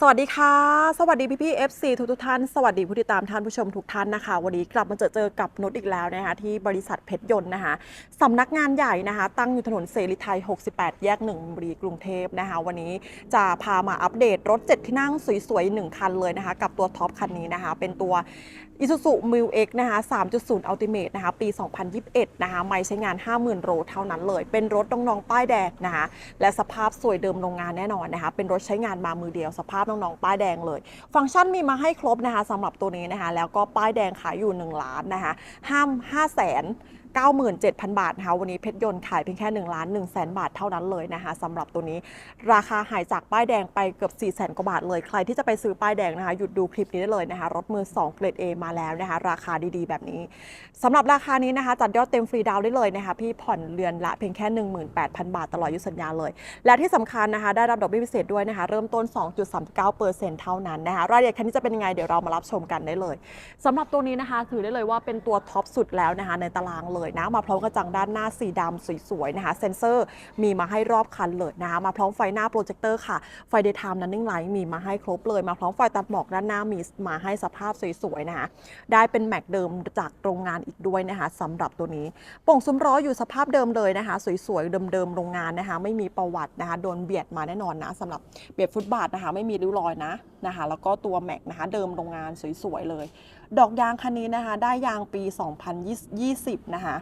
สวัสดีค่ะ สวัสดีพี่พี่ FC ทุกทุกท่าน สวัสดีผู้ติดตามท่านผู้ชมทุกท่านนะคะ วันนี้กลับมาเจอเจอกับนุชอีกแล้วนะคะที่บริษัทเพชรยนต์นะคะสำนักงานใหญ่นะคะ ตั้งอยู่ถนนเสรีไทย 68 แยก1บุรีกรุงเทพนะคะ วันนี้จะพามาอัปเดตรถ 7 ที่นั่งสวยๆ1คันเลยนะคะ กับตัวท็อปคันนี้นะคะ เป็นตัว อิซูซูมิวเอ็กนะคะ 3.0 Ultimate นะคะ ปี 2021 นะคะ ไม่ใช้งาน 50,000 โลเท่านั้นเลย เป็นรถน้องๆ ป้ายแดงนะคะ และสภาพสวยเดิมโรงงานแน่นอนนะคะ เป็นรถใช้งานมามือเดียว สภาพน้องๆ ป้ายแดงเลย ฟังก์ชันมีมาให้ครบนะคะสำหรับตัวนี้นะคะ แล้วก็ป้ายแดงขายอยู่ 1 ล้านนะคะ ห้าม5แสน 97,000 บาทนะคะวันนี้เพชรยนต์ขายเพียงแค่1ล้าน1แสนบาทเท่านั้นเลยนะคะสำหรับตัวนี้ราคาหายจากป้ายแดงไปเกือบ 4 0 0แสนกว่าบาทเลย ใครที่จะไปซื้อป้ายแดงนะคะหยุดดูคลิปนี้ได้เลยนะคะรถมือ 2 เกรด A มาแล้วนะคะราคาดีๆ แบบนี้สำหรับราคานี้นะคะจัดยอดเต็มฟรีดาวได้เลยนะคะพี่ผ่อนเรือนละเพียงแค่ 18,000 บาทตลอดอายุสัญญาเลย และที่สำคัญนะคะได้รับดอกเบี้ยพิเศษด้วยนะคะเริ่มต้น 2.39%เท่านั้นนะคะรายละเอียดคันนี้จะเป็นยังไงเดี๋ยวเรามารับชมกันได้เลยสำหรับตัวนี้นะคะถือได้เลยว่าเป็นตัวท็อปสุดแล้วนะคะในตารางเลยเลยนะ มาพร้อมกระจังด้านหน้าสีดำสวยๆนะคะ เซ็นเซอร์มีมาให้รอบคันเลยนะคะมาพร้อมไฟหน้าโปรเจคเตอร์ค่ะ ไฟเดย์ไทม์นั้นนิ่งไลท์มีมาให้ครบเลย มาพร้อมไฟตัดหมอกด้านหน้ามีมาให้สภาพสวยๆนะคะ ได้เป็นแม็กเดิมจากโรงงานอีกด้วยนะคะสำหรับตัวนี้ป่งซุ้มล้ออยู่สภาพเดิมเลยนะคะ สวยๆเดิมๆโรงงานนะคะ ไม่มีประวัตินะคะโดนเบียดมาแน่นอนนะสำหรับเบียดฟุตบาทนะคะ ไม่มีริ้วรอยนะนะคะ แล้วก็ตัวแม็กนะคะ เดิมโรงงานสวยๆเลย ดอกยางคันนี้นะคะ ได้ยางปี 2020 นะคะ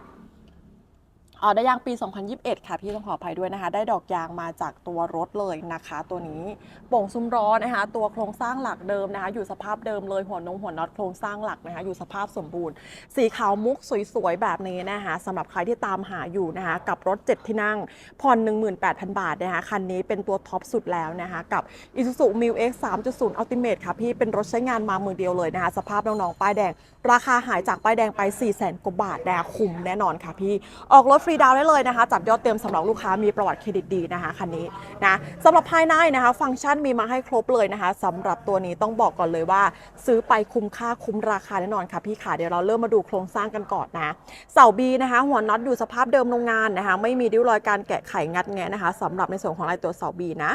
อ๋อได้ยางปี 2021 ค่ะพี่ต้องขออภัยด้วยนะคะ ได้ดอกยางมาจากตัวรถเลยนะคะ ตัวนี้โป่งซุ้มล้อนะคะ ตัวโครงสร้างหลักเดิมนะคะ อยู่สภาพเดิมเลยหัวนงหัวน็อตโครงสร้างหลักนะคะ อยู่สภาพสมบูรณ์ สีขาวมุกสวยๆ แบบนี้นะคะสำหรับใครที่ตามหาอยู่นะคะ กับรถ 7 ที่นั่งผ่อน 18,000 บาทนะคะ คันนี้เป็นตัวท็อปสุดแล้วนะคะ กับ Isuzu m i l X 3.0 Ultimate ค่ะพี่เป็นรถใช้งานมามือเดียวเลยนะคะ สภาพน้องๆป้ายแดง ราคาหายจากป้ายแดงไป 4 0 0 0 0 0กว่าบาทนะคะคุ้มแน่นอนค่ะพี่ออกรถฟรีดาวได้เลยนะคะ จัดยอดเต็มสำหรับลูกค้ามีประวัติเครดิตดีนะคะคันนี้นะสำหรับภายในนะคะ ฟังก์ชันมีมาให้ครบเลยนะคะสำหรับตัวนี้ต้องบอกก่อนเลยว่า ซื้อไปคุ้มค่าคุ้มราคาแน่นอนค่ะพี่ขาเดี๋ยวเราเริ่มมาดูโครงสร้างกันก่อนนะเสาบีนะคะ หัวน็อตอยู่สภาพเดิมโรงงานนะคะ ไม่มีริ้วรอยการแกะไขงัดแงะนะคะสำหรับในส่วนของลายตัวเสาบีนะ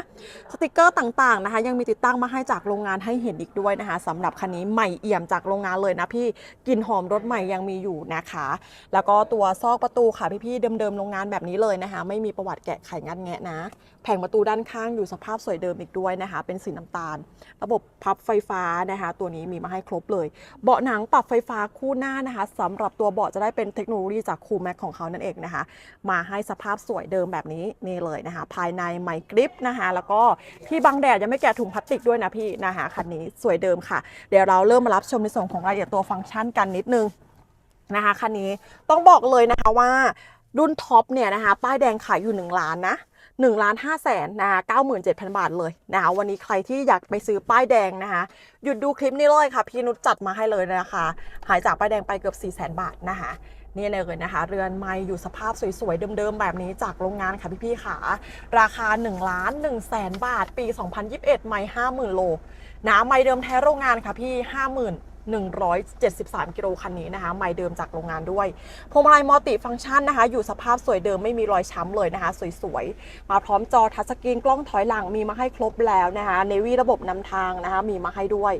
สติกเกอร์ต่างๆนะคะ ยังมีติดตั้งมาให้จากโรงงานให้เห็นอีกด้วยนะคะสำหรับคันนี้ใหม่เอี่ยมจากโรงงานเลยนะพี่กลิ่นหอมรถใหม่ยังมีอยู่นะคะ แล้วก็ตัวซอกประตูค่ะพี่ๆเดิมๆโรงงานแบบนี้เลยนะคะ ไม่มีประวัติแกะไขงัดแงะนะ แผงประตูด้านข้างอยู่สภาพสวยเดิมอีกด้วยนะคะ เป็นสีน้ำตาล ระบบพับไฟฟ้านะคะ ตัวนี้มีมาให้ครบเลย เบาะหนังปรับไฟฟ้าคู่หน้านะคะสำหรับตัวเบาะจะได้เป็นเทคโนโลยีจากคูแม็กของเขานั่นเองนะคะ มาให้สภาพสวยเดิมแบบนี้นี่เลยนะคะ ภายในไมกริปนะคะ แล้วก็ที่บังแดดยังไม่แกะถุงพลาสติกด้วยนะพี่นะคะคันนี้สวยเดิมค่ะ เดี๋ยวเราเริ่มมารับชมในส่วนของรายละเอียดตัวฟังก์ชันกันนิดนึงนะคะคันนี้ต้องบอกเลยนะคะว่า รุ่นท็อปเนี่ยนะคะป้ายแดงขายอยู่ 1 ล้านนะ1ล้าน5แสนนะคะ97,000 บาทเลยนะคะวันนี้ใครที่อยากไปซื้อป้ายแดงนะคะหยุดดูคลิปนี้เลยค่ะ พี่นุชจัดมาให้เลยนะคะ หายจากป้ายแดงไปเกือบ 4 0 0 0 0 0 บาทนะคะนี่เลยนะคะ เรือนไม้อยู่สภาพสวยๆ เดิมๆ แบบนี้จากโรงงานค่ะพี่ๆค่ะ ราคา1ล้าน1แสนบาท ปี 2021 ไม้50,000 โลนะไม้เดิมแท้โรงงานค่ะพี่ 50,000 173 กิโลคันนี้นะคะ ไม่เดิมจากโรงงานด้วย พวงมาลัยมัลติฟังก์ชันนะคะ อยู่สภาพสวยเดิมไม่มีรอยช้ำเลยนะคะ สวยๆ มาพร้อมจอทัชสกรีนกล้องถอยหลังมีมาให้ครบแล้วนะคะเนวีระบบนำทางนะคะ มีมาให้ด้วย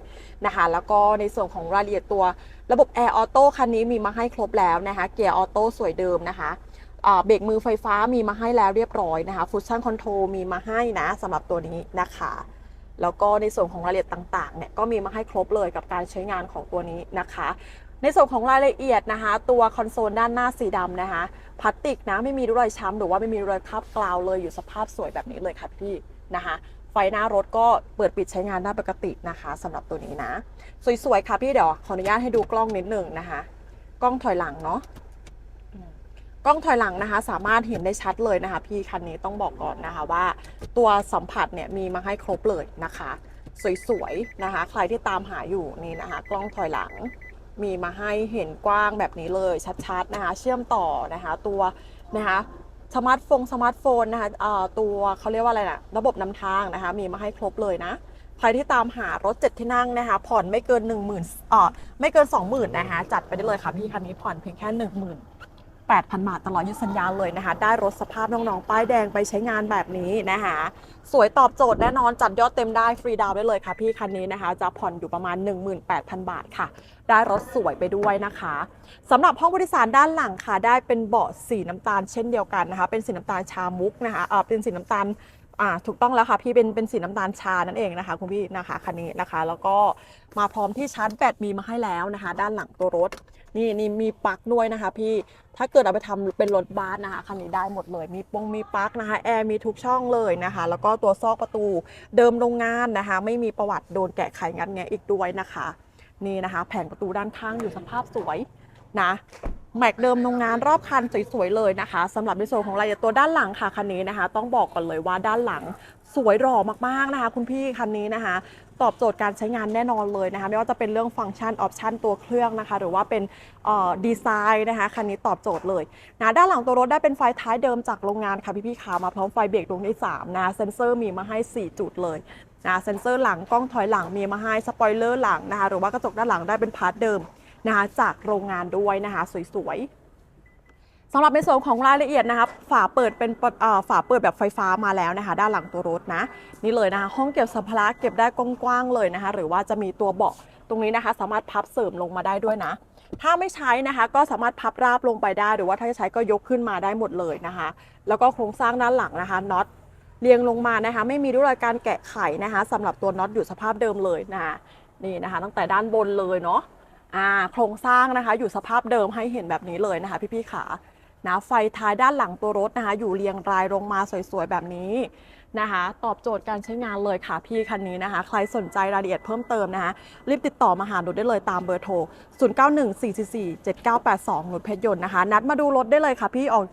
นะคะ แล้วก็ในส่วนของรายละเอียดตัวระบบแอร์ออโต้คันนี้มีมาให้ครบแล้วนะคะ เกียร์ออโต้สวยเดิมนะคะเบรกมือไฟฟ้ามีมาให้แล้วเรียบร้อยนะคะ ฟุตชั่นคอนโทรลมีมาให้นะสำหรับตัวนี้นะคะ แล้วก็ในส่วนของรายละเอียดต่างๆเนี่ยก็มีมาให้ครบเลยกับการใช้งานของตัวนี้นะคะ ในส่วนของรายละเอียดนะคะ ตัวคอนโซลด้านหน้าสีดำนะคะพลาสติกนะไม่มีรอยช้ำหรือว่าไม่มีรอยคราบกราวเลยอยู่สภาพสวยแบบนี้เลยค่ะพี่นะคะไฟหน้ารถก็เปิดปิดใช้งานได้ปกตินะคะสำหรับตัวนี้นะ สวยๆค่ะพี่เดี๋ยวขออนุญาตให้ดูกล้องนิดหนึ่งนะคะ กล้องถอยหลังเนาะ กล้องถอยหลังนะคะ สามารถเห็นได้ชัดเลยนะคะ พี่คันนี้ต้องบอกก่อนนะคะว่า ตัวสัมผัสเนี่ยมีมาให้ครบเลยนะคะ สวยๆนะคะ ใครที่ตามหาอยู่นี่นะคะ กล้องถอยหลังมีมาให้เห็นกว้างแบบนี้เลยชัดๆนะคะ เชื่อมต่อนะคะตัวนะคะสมาร์ทโฟนสมาร์ทโฟนนะคะเอ่อตัวเขาเรียกว่าอะไรนะระบบนำทางนะคะ มีมาให้ครบเลยนะใครที่ตามหารถ7ที่นั่งนะคะ ผ่อนไม่เกิน 1 0,000อ่อไม่เกิน 20,000นะคะจัดไปได้เลยค่ะพี่คันนี้ผ่อนเพียงแค่18,000 8,000 บาทตลอดยุสัญญาเลยนะคะ ได้รถสภาพน้องๆ ป้ายแดงไปใช้งานแบบนี้นะคะ สวยตอบโจทย์แน่นอนจัดยอดเต็มได้ฟรีดาวได้เลยค่ะพี่คันนี้นะคะ จะผ่อนอยู่ประมาณ 18,000 บาทค่ะ ได้รถสวยไปด้วยนะคะสำหรับห้องผู้โดยสารด้านหลังค่ะ ได้เป็นเบาะสีน้ำตาลเช่นเดียวกันนะคะ เป็นสีน้ำตาลชามุกนะคะเออเป็นสีน้ำตาล อ่าถูกต้องแล้วค่ะพี่เป็นเป็นสีน้ำตาลชานั่นเองนะคะ คุณพี่นะคะคันนี้นะคะ แล้วก็มาพร้อมที่ชาร์จแบตมีมาให้แล้วนะคะ ด้านหลังตัวรถนี่นี่มีปลั๊กด้วยนะคะ พี่ถ้าเกิดเอาไปทำเป็นรถบัสนะคะคันนี้ได้หมดเลย มีปงมีปลั๊กนะคะแอร์มีทุกช่องเลยนะคะ แล้วก็ตัวซอกประตูเดิมโรงงานนะคะ ไม่มีประวัติโดนแกะไขงัดแงะอีกด้วยนะคะ นี่นะคะ แผงประตูด้านข้างอยู่สภาพสวยนะ แม็กเดิมโรงงานรอบคันสวยๆเลยนะคะสำหรับในส่วนของรายละเอียดตัวด้านหลังค่ะคันนี้นะคะ ต้องบอกก่อนเลยว่าด้านหลังสวยหล่อมากๆนะคะ คุณพี่คันนี้นะคะ ตอบโจทย์การใช้งานแน่นอนเลยนะคะ ไม่ว่าจะเป็นเรื่องฟังก์ชันออปชันตัวเครื่องนะคะ หรือว่าเป็นดีไซน์นะคะคันนี้ตอบโจทย์เลยนะด้านหลังตัวรถได้เป็นไฟท้ายเดิมจากโรงงานค่ะพี่ๆขามาพร้อมไฟเบรกดวงที่3นะเซ็นเซอร์มีมาให้ 4 จุดเลยนะเซ็นเซอร์หลังกล้องถอยหลังมีมาให้สปอยเลอร์หลังนะคะหรือว่ากระจกด้านหลังได้เป็นพาร์ทเดิม นะคะจากโรงงานด้วยนะคะสวยๆสำหรับในส่วนของรายละเอียดนะครับฝาเปิดเป็นฝาเปิดแบบไฟฟ้ามาแล้วนะคะ ด้านหลังตัวรถนะนี่เลยนะคะ ห้องเก็บสัมภาระเก็บได้กว้างๆเลยนะคะ หรือว่าจะมีตัวเบาะตรงนี้นะคะ สามารถพับเสริมลงมาได้ด้วยนะถ้าไม่ใช้นะคะก็สามารถพับราบลงไปได้ หรือว่าถ้าจะใช้ก็ยกขึ้นมาได้หมดเลยนะคะ แล้วก็โครงสร้างด้านหลังนะคะน็อตเรียงลงมานะคะ ไม่มีร่องรอยการแกะไขนะคะสำหรับตัวน็อตอยู่สภาพเดิมเลยนะคะนี่นะคะ ตั้งแต่ด้านบนเลยเนาะ อ่าโครงสร้างนะคะ อยู่สภาพเดิมให้เห็นแบบนี้เลยนะคะ พี่ๆขานะไฟท้ายด้านหลังตัวรถนะคะ อยู่เรียงรายลงมาสวยๆแบบนี้นะคะ ตอบโจทย์การใช้งานเลยค่ะพี่คันนี้นะคะ ใครสนใจรายละเอียดเพิ่มเติมนะคะ รีบติดต่อมาหาหนูได้เลยตามเบอร์โทร 0914447982หนุดเพชรยนต์นะคะ นัดมาดูรถได้เลยค่ะพี่ออก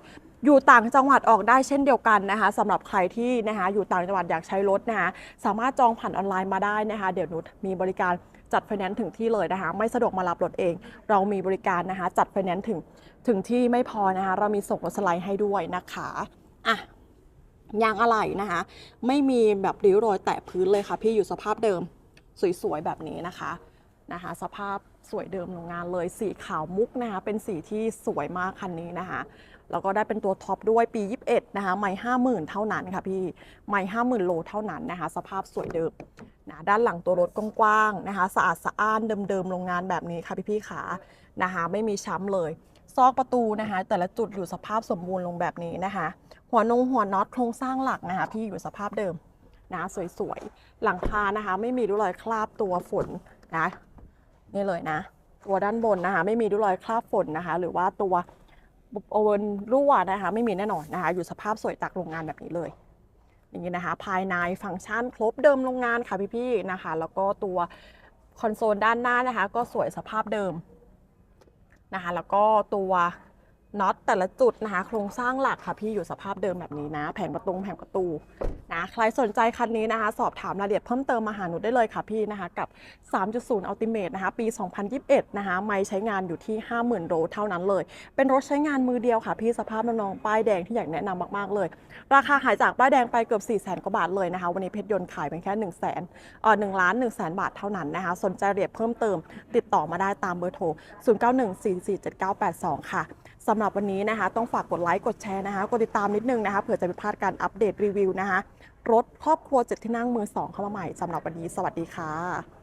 อยู่ต่างจังหวัดออกได้เช่นเดียวกันนะคะสำหรับใครที่นะคะอยู่ต่างจังหวัดอยากใช้รถนะคะสามารถจองผ่านออนไลน์มาได้นะคะ เดี๋ยวหนูมีบริการ จัดไฟแนนซ์ถึงที่เลยนะคะ ไม่สะดวกมารับรถเอง เรามีบริการนะคะ จัดไฟแนนซ์ถึงถึงที่ไม่พอนะคะ เรามีส่งรถสไลด์ให้ด้วยนะคะอะยางอะไหล่นะคะ ไม่มีแบบริ้วรอยแตะพื้นเลยค่ะ พี่อยู่สภาพเดิมสวยๆแบบนี้นะคะนะคะ สภาพสวยเดิมโรงงานเลยสีขาวมุกนะคะเป็นสีที่สวยมากคันนี้นะคะแล้วก็ได้เป็นตัวท็อปด้วยปี 21 นะคะ ไม่ห้าหมื่นเท่านั้นค่ะพี่ ไม่ห้าหมื่นโลเท่านั้นนะคะ สภาพสวยเดิม นะด้านหลังตัวรถกว้างๆนะคะ สะอาดสะอ้านเดิมๆโรงงานแบบนี้ค่ะพี่ๆขานะคะไม่มีช้ำเลย ซอกประตูนะคะ แต่ละจุดอยู่สภาพสมบูรณ์ลงแบบนี้นะคะ หัวนงหัวน็อตโครงสร้างหลักนะคะ พี่อยู่สภาพเดิมนะสวยๆ หลังคานะคะ ไม่มีริ้วรอยคราบตัวฝนนะนี่เลยนะ ตัวด้านบนนะคะ ไม่มีริ้วรอยคราบฝนนะคะ หรือว่าตัวโอเวนรั่วนะคะ ไม่มีแน่นอนนะคะ อยู่สภาพสวยจากโรงงานแบบนี้เลย อย่างนี้นะคะ ภายในฟังก์ชันครบเดิมโรงงานค่ะพี่ๆนะคะ แล้วก็ตัวคอนโซลด้านหน้านะคะ ก็สวยสภาพเดิมนะคะ แล้วก็ตัว น็อตแต่ละจุดนะคะ โครงสร้างหลักค่ะพี่อยู่สภาพเดิมแบบนี้นะ แผงประตูแผงประตูนะใครสนใจคันนี้นะคะ สอบถามรายละเอียดเพิ่มเติมมาหาหนูได้เลยค่ะพี่นะคะ กับ 3.0 Ultimate นะคะ ปี 2021 นะคะ ไม่ใช้งานอยู่ที่ 50,000โลเท่านั้นเลย เป็นรถใช้งานมือเดียวค่ะ พี่สภาพน้องๆป้ายแดงที่อยากแนะนำมากๆเลย ราคาขายจากป้ายแดงไปเกือบ 4 0 0 0 0 0กว่าบาทเลยนะคะ วันนี้เพชรยนต์ขายเป็นแค่1 0 0 0 0แสนเอ่อ1ล้าน1แสนบาทเท่านั้นนะคะ สนใจรายละเอียดเพิ่มเติม ติดต่อมาได้ตามเบอร์โทร 0914479982 ค่ะ สำหรับวันนี้นะคะ ต้องฝากกดไลค์กดแชร์นะคะกดติดตามนิดนึงนะคะเผื่อจะไม่พลาดการอัปเดตรีวิวนะคะรถครอบครัวเจ็ดที่นั่งมือสองเข้ามาใหม่สำหรับวันนี้ สวัสดีค่ะ